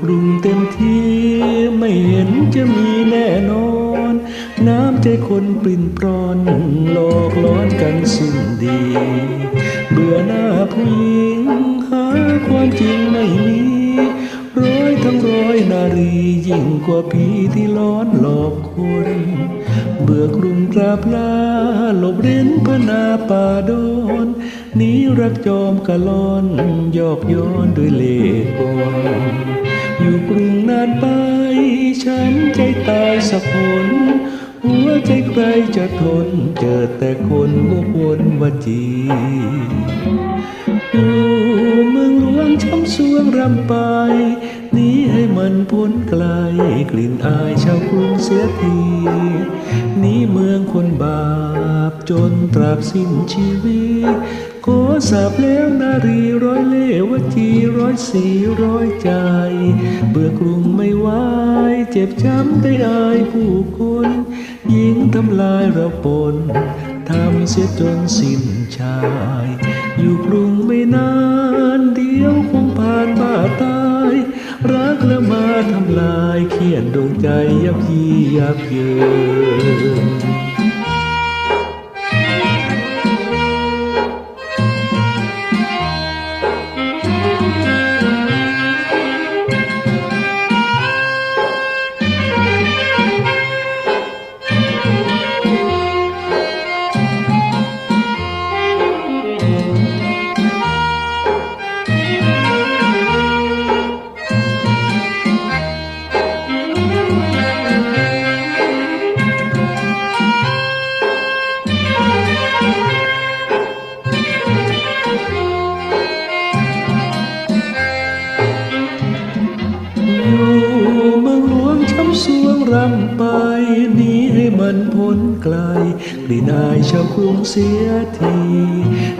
ปรุงเต็มที่ไม่เห็นจะมีแน่นอน น้ำใจคนปริ่นปรอนหลอกล้อนกันสิ้นดี เบื่อหน้าผู้หญิงหาความจริงไม่มีร้อยทั้งร้อยนารียิ่งกว่าผีที่ล้อนหลอกคนเบื่อกรุงตราพลาหลบเร้นพนาป่าโดนนี้รักจอมกะลอนยอกย้อนด้วยเล่ห์บอน ตายสักคนหัวใจใครจะทน เจอแต่คนวกวนวจีอยู่เมืองหลวงช้ำสวงรำไปหนีให้มันพ้นไกล กลิ่นอายชาวกรุงเสียทีหนีเมืองคนบาปจนตราบสิ้นชีวิต ขอสาบแล้วนารีร้อยเล่วจีร้อยสีร้อยใจ เบื่อกรุงไม่ไหวเจ็บช้ำได้อายผู้คนยิงทำลายระปนทำเสียจนสิ้นชาย อยู่กรุงไม่นานเดียวคงผ่านบ้าตาย รักแล้วมาทำลายเขียนดวงใจยับยียับเยิน มันพ้นไกลกลิ่นอายชาวกรุงเสียที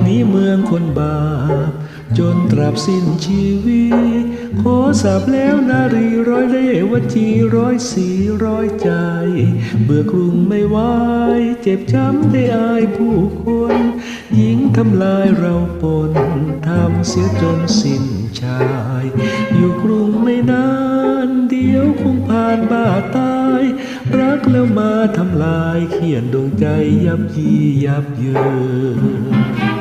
นีเมืองคนบาป จนตราบสิ้นชีวิต ขอสาบแล้วนารีร้อยเล่วจีร้อยสีร้อยใจ เบื่อกรุงไม่ไหวเจ็บช้ำได้อายผู้คนยิงทำลายเราปนทำเสียจนสิ้นชาย อยู่กรุงไม่นาน เดียวคงผ่านบ้าตา แล้วมาทำลายเขียนดวงใจยับยียับเยิน